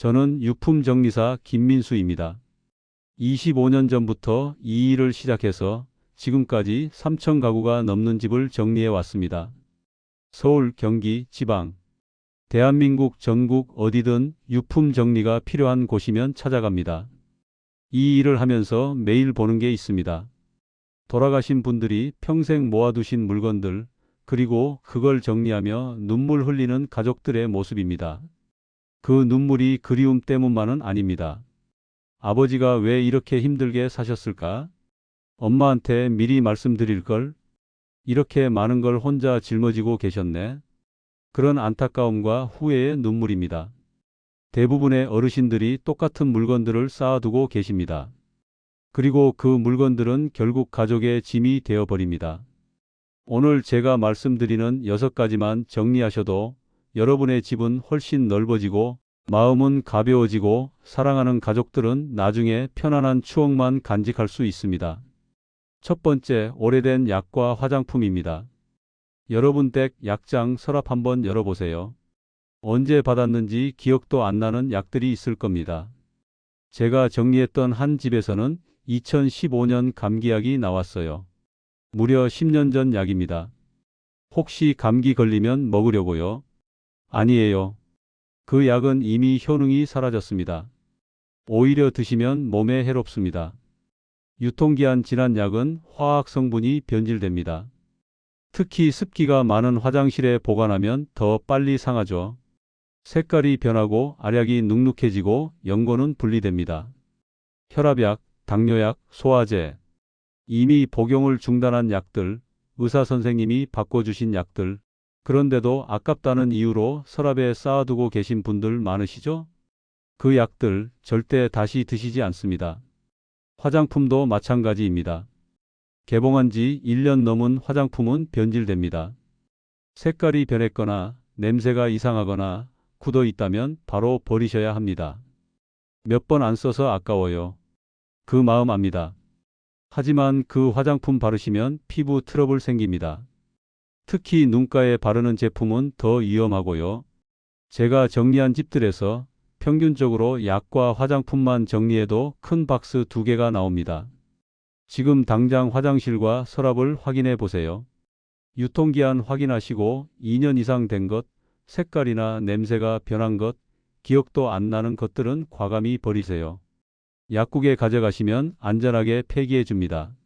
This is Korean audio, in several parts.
저는 유품정리사 김민수입니다. 25년 전부터 이 일을 시작해서 지금까지 3천 가구가 넘는 집을 정리해 왔습니다. 서울, 경기, 지방, 대한민국 전국 어디든 유품 정리가 필요한 곳이면 찾아갑니다. 이 일을 하면서 매일 보는 게 있습니다. 돌아가신 분들이 평생 모아두신 물건들, 그리고 그걸 정리하며 눈물 흘리는 가족들의 모습입니다. 그 눈물이 그리움 때문만은 아닙니다. 아버지가 왜 이렇게 힘들게 사셨을까? 엄마한테 미리 말씀드릴 걸? 이렇게 많은 걸 혼자 짊어지고 계셨네. 그런 안타까움과 후회의 눈물입니다. 대부분의 어르신들이 똑같은 물건들을 쌓아두고 계십니다. 그리고 그 물건들은 결국 가족의 짐이 되어버립니다. 오늘 제가 말씀드리는 여섯 가지만 정리하셔도 여러분의 집은 훨씬 넓어지고 마음은 가벼워지고 사랑하는 가족들은 나중에 편안한 추억만 간직할 수 있습니다. 첫 번째, 오래된 약과 화장품입니다. 여러분 댁 약장 서랍 한번 열어보세요. 언제 받았는지 기억도 안 나는 약들이 있을 겁니다. 제가 정리했던 한 집에서는 2015년 감기약이 나왔어요. 무려 10년 전 약입니다. 혹시 감기 걸리면 먹으려고요? 아니에요. 그 약은 이미 효능이 사라졌습니다. 오히려 드시면 몸에 해롭습니다. 유통기한 지난 약은 화학 성분이 변질됩니다. 특히 습기가 많은 화장실에 보관하면 더 빨리 상하죠. 색깔이 변하고 알약이 눅눅해지고 연고는 분리됩니다. 혈압약, 당뇨약, 소화제, 이미 복용을 중단한 약들, 의사 선생님이 바꿔주신 약들, 그런데도 아깝다는 이유로 서랍에 쌓아두고 계신 분들 많으시죠? 그 약들 절대 다시 드시지 않습니다. 화장품도 마찬가지입니다. 개봉한 지 1년 넘은 화장품은 변질됩니다. 색깔이 변했거나 냄새가 이상하거나 굳어 있다면 바로 버리셔야 합니다. 몇 번 안 써서 아까워요. 그 마음 압니다. 하지만 그 화장품 바르시면 피부 트러블 생깁니다. 특히 눈가에 바르는 제품은 더 위험하고요. 제가 정리한 집들에서 평균적으로 약과 화장품만 정리해도 큰 박스 두 개가 나옵니다. 지금 당장 화장실과 서랍을 확인해 보세요. 유통기한 확인하시고 2년 이상 된 것, 색깔이나 냄새가 변한 것, 기억도 안 나는 것들은 과감히 버리세요. 약국에 가져가시면 안전하게 폐기해 줍니다.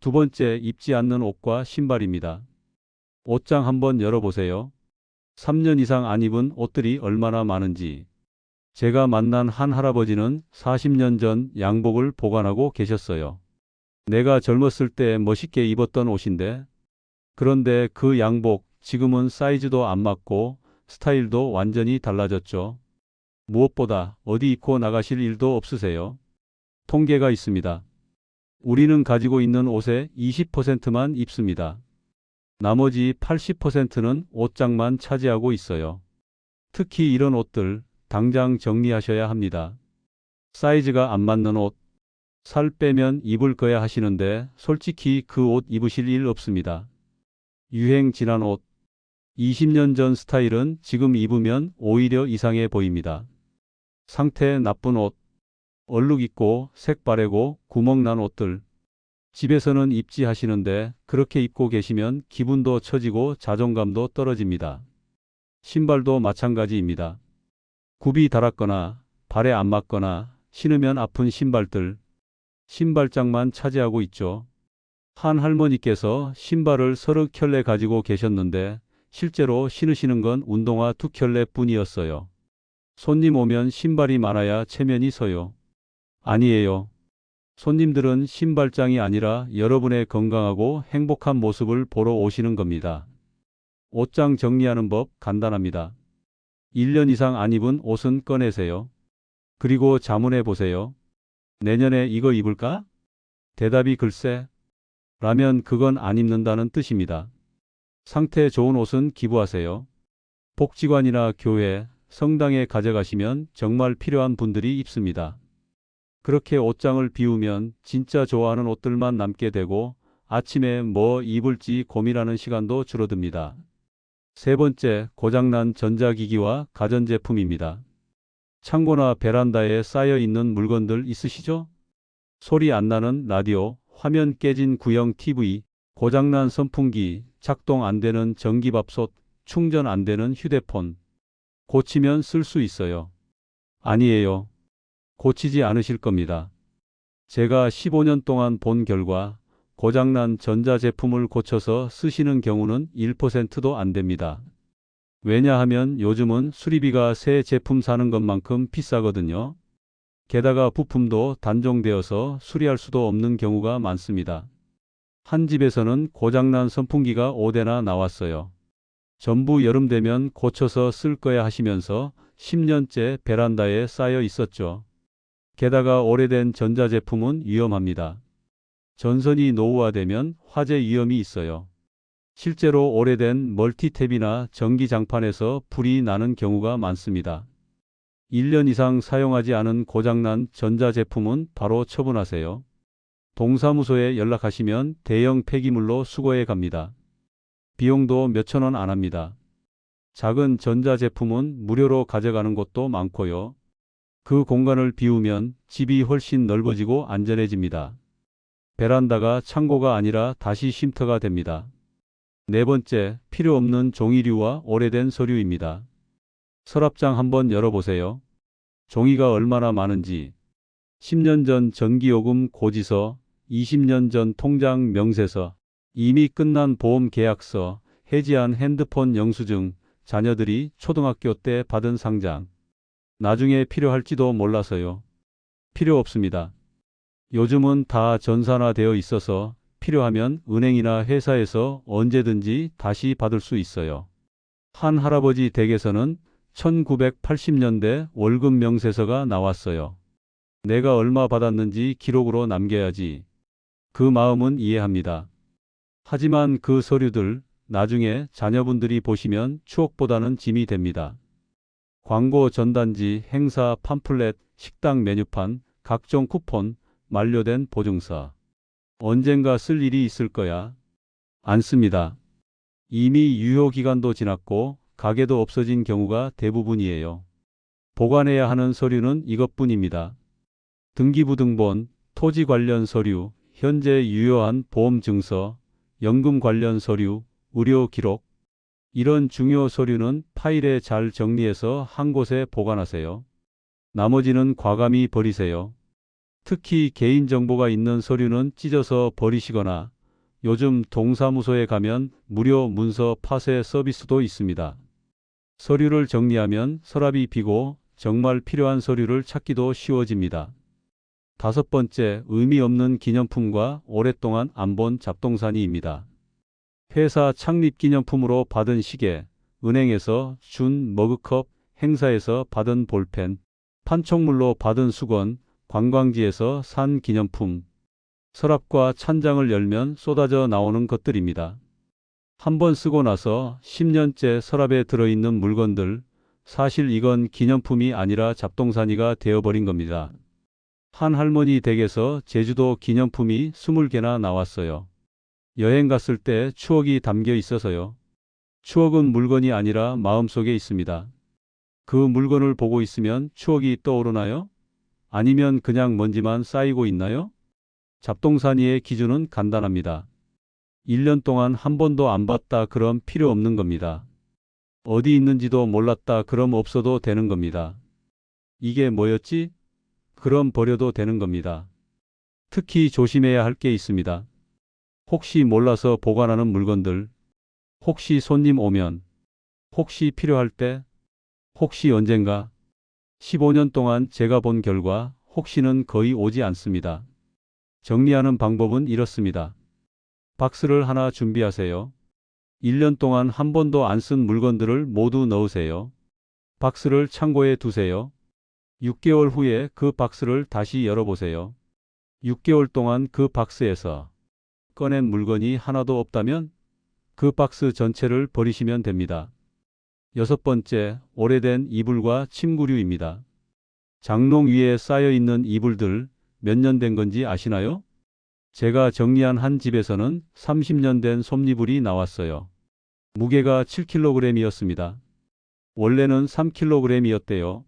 두 번째, 입지 않는 옷과 신발입니다. 옷장 한번 열어보세요. 3년 이상 안 입은 옷들이 얼마나 많은지. 제가 만난 한 할아버지는 40년 전 양복을 보관하고 계셨어요. 내가 젊었을 때 멋있게 입었던 옷인데, 그런데 그 양복 지금은 사이즈도 안 맞고 스타일도 완전히 달라졌죠. 무엇보다 어디 입고 나가실 일도 없으세요. 통계가 있습니다. 우리는 가지고 있는 옷의 20%만 입습니다. 나머지 80%는 옷장만 차지하고 있어요. 특히 이런 옷들 당장 정리하셔야 합니다. 사이즈가 안 맞는 옷, 살 빼면 입을 거야 하시는데 솔직히 그 옷 입으실 일 없습니다. 유행 지난 옷, 20년 전 스타일은 지금 입으면 오히려 이상해 보입니다. 상태 나쁜 옷, 얼룩 있고 색 바래고 구멍 난 옷들. 집에서는 입지 하시는데 그렇게 입고 계시면 기분도 처지고 자존감도 떨어집니다. 신발도 마찬가지입니다. 굽이 닳았거나 발에 안 맞거나 신으면 아픈 신발들. 신발장만 차지하고 있죠. 한 할머니께서 신발을 서너 켤레 가지고 계셨는데 실제로 신으시는 건 운동화 두 켤레 뿐이었어요. 손님 오면 신발이 많아야 체면이 서요. 아니에요. 손님들은 신발장이 아니라 여러분의 건강하고 행복한 모습을 보러 오시는 겁니다. 옷장 정리하는 법 간단합니다. 1년 이상 안 입은 옷은 꺼내세요. 그리고 자문해 보세요. 내년에 이거 입을까? 대답이 글쎄. 라면 그건 안 입는다는 뜻입니다. 상태 좋은 옷은 기부하세요. 복지관이나 교회, 성당에 가져가시면 정말 필요한 분들이 입습니다. 그렇게 옷장을 비우면 진짜 좋아하는 옷들만 남게 되고 아침에 뭐 입을지 고민하는 시간도 줄어듭니다. 세 번째, 고장난 전자기기와 가전제품입니다. 창고나 베란다에 쌓여 있는 물건들 있으시죠? 소리 안 나는 라디오, 화면 깨진 구형 TV, 고장난 선풍기, 작동 안 되는 전기밥솥, 충전 안 되는 휴대폰. 고치면 쓸 수 있어요. 아니에요. 고치지 않으실 겁니다. 제가 15년 동안 본 결과 고장난 전자제품을 고쳐서 쓰시는 경우는 1%도 안 됩니다. 왜냐하면 요즘은 수리비가 새 제품 사는 것만큼 비싸거든요. 게다가 부품도 단종되어서 수리할 수도 없는 경우가 많습니다. 한 집에서는 고장난 선풍기가 5대나 나왔어요. 전부 여름 되면 고쳐서 쓸 거야 하시면서 10년째 베란다에 쌓여 있었죠. 게다가 오래된 전자제품은 위험합니다. 전선이 노후화되면 화재 위험이 있어요. 실제로 오래된 멀티탭이나 전기장판에서 불이 나는 경우가 많습니다. 1년 이상 사용하지 않은 고장난 전자제품은 바로 처분하세요. 동사무소에 연락하시면 대형 폐기물로 수거해 갑니다. 비용도 몇천 원 안 합니다. 작은 전자제품은 무료로 가져가는 곳도 많고요. 그 공간을 비우면 집이 훨씬 넓어지고 안전해집니다. 베란다가 창고가 아니라 다시 쉼터가 됩니다. 네 번째, 필요 없는 종이류와 오래된 서류입니다. 서랍장 한번 열어보세요. 종이가 얼마나 많은지. 10년 전 전기요금 고지서, 20년 전 통장 명세서, 이미 끝난 보험 계약서, 해지한 핸드폰 영수증, 자녀들이 초등학교 때 받은 상장. 나중에 필요할지도 몰라서요. 필요 없습니다. 요즘은 다 전산화되어 있어서 필요하면 은행이나 회사에서 언제든지 다시 받을 수 있어요. 한 할아버지 댁에서는 1980년대 월급 명세서가 나왔어요. 내가 얼마 받았는지 기록으로 남겨야지. 그 마음은 이해합니다. 하지만 그 서류들 나중에 자녀분들이 보시면 추억보다는 짐이 됩니다. 광고 전단지, 행사 팜플렛, 식당 메뉴판, 각종 쿠폰, 만료된 보증서. 언젠가 쓸 일이 있을 거야. 안 씁니다. 이미 유효 기간도 지났고 가게도 없어진 경우가 대부분이에요. 보관해야 하는 서류는 이것뿐입니다. 등기부등본, 토지 관련 서류, 현재 유효한 보험 증서, 연금 관련 서류, 의료 기록. 이런 중요 서류는 파일에 잘 정리해서 한 곳에 보관하세요. 나머지는 과감히 버리세요. 특히 개인정보가 있는 서류는 찢어서 버리시거나 요즘 동사무소에 가면 무료 문서 파쇄 서비스도 있습니다. 서류를 정리하면 서랍이 비고 정말 필요한 서류를 찾기도 쉬워집니다. 다섯 번째, 의미 없는 기념품과 오랫동안 안 본 잡동사니입니다. 회사 창립 기념품으로 받은 시계, 은행에서 준 머그컵, 행사에서 받은 볼펜, 판촉물로 받은 수건, 관광지에서 산 기념품, 서랍과 찬장을 열면 쏟아져 나오는 것들입니다. 한 번 쓰고 나서 10년째 서랍에 들어있는 물건들, 사실 이건 기념품이 아니라 잡동사니가 되어버린 겁니다. 한 할머니 댁에서 제주도 기념품이 20개나 나왔어요. 여행 갔을 때 추억이 담겨 있어서요. 추억은 물건이 아니라 마음속에 있습니다. 그 물건을 보고 있으면 추억이 떠오르나요? 아니면 그냥 먼지만 쌓이고 있나요? 잡동사니의 기준은 간단합니다. 1년 동안 한 번도 안 봤다 그럼 필요 없는 겁니다. 어디 있는지도 몰랐다 그럼 없어도 되는 겁니다. 이게 뭐였지? 그럼 버려도 되는 겁니다. 특히 조심해야 할 게 있습니다. 혹시 몰라서 보관하는 물건들, 혹시 손님 오면, 혹시 필요할 때, 혹시 언젠가, 15년 동안 제가 본 결과 혹시는 거의 오지 않습니다. 정리하는 방법은 이렇습니다. 박스를 하나 준비하세요. 1년 동안 한 번도 안 쓴 물건들을 모두 넣으세요. 박스를 창고에 두세요. 6개월 후에 그 박스를 다시 열어보세요. 6개월 동안 그 박스에서 꺼낸 물건이 하나도 없다면 그 박스 전체를 버리시면 됩니다. 여섯 번째, 오래된 이불과 침구류입니다. 장롱 위에 쌓여 있는 이불들 몇 년 된 건지 아시나요? 제가 정리한 한 집에서는 30년 된 솜이불이 나왔어요. 무게가 7kg이었습니다. 원래는 3kg이었대요.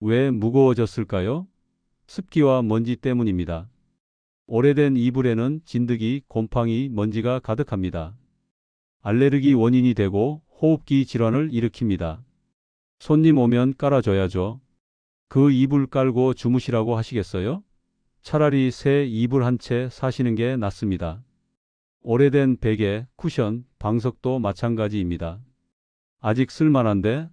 왜 무거워졌을까요? 습기와 먼지 때문입니다. 오래된 이불에는 진드기, 곰팡이, 먼지가 가득합니다. 알레르기 원인이 되고 호흡기 질환을 일으킵니다. 손님 오면 깔아줘야죠. 그 이불 깔고 주무시라고 하시겠어요? 차라리 새 이불 한 채 사시는 게 낫습니다. 오래된 베개, 쿠션, 방석도 마찬가지입니다. 아직 쓸만한데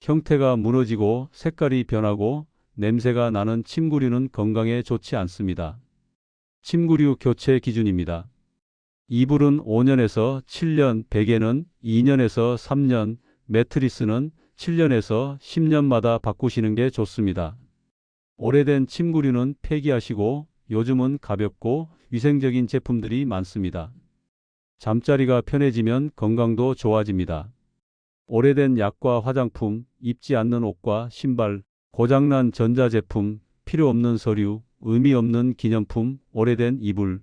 형태가 무너지고 색깔이 변하고 냄새가 나는 침구류는 건강에 좋지 않습니다. 침구류 교체 기준입니다. 이불은 5년에서 7년, 베개는 2년에서 3년, 매트리스는 7년에서 10년마다 바꾸시는 게 좋습니다. 오래된 침구류는 폐기하시고 요즘은 가볍고 위생적인 제품들이 많습니다. 잠자리가 편해지면 건강도 좋아집니다. 오래된 약과 화장품, 입지 않는 옷과 신발, 고장난 전자제품, 필요 없는 서류, 의미 없는 기념품, 오래된 이불.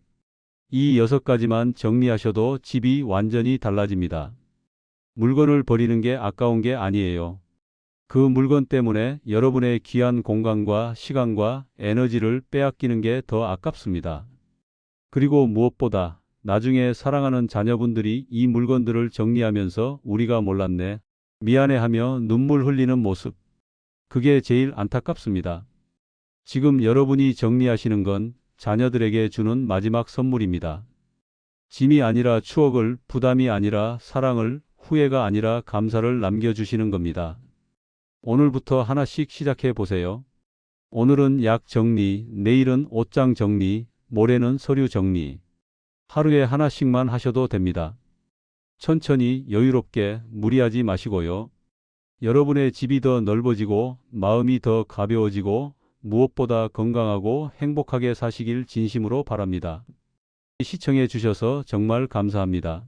이 여섯 가지만 정리하셔도 집이 완전히 달라집니다. 물건을 버리는 게 아까운 게 아니에요. 그 물건 때문에 여러분의 귀한 공간과 시간과 에너지를 빼앗기는 게 더 아깝습니다. 그리고 무엇보다 나중에 사랑하는 자녀분들이 이 물건들을 정리하면서 우리가 몰랐네, 미안해하며 눈물 흘리는 모습. 그게 제일 안타깝습니다. 지금 여러분이 정리하시는 건 자녀들에게 주는 마지막 선물입니다. 짐이 아니라 추억을, 부담이 아니라 사랑을, 후회가 아니라 감사를 남겨주시는 겁니다. 오늘부터 하나씩 시작해 보세요. 오늘은 약 정리, 내일은 옷장 정리, 모레는 서류 정리. 하루에 하나씩만 하셔도 됩니다. 천천히 여유롭게 무리하지 마시고요. 여러분의 집이 더 넓어지고 마음이 더 가벼워지고 무엇보다 건강하고 행복하게 사시길 진심으로 바랍니다. 시청해 주셔서 정말 감사합니다.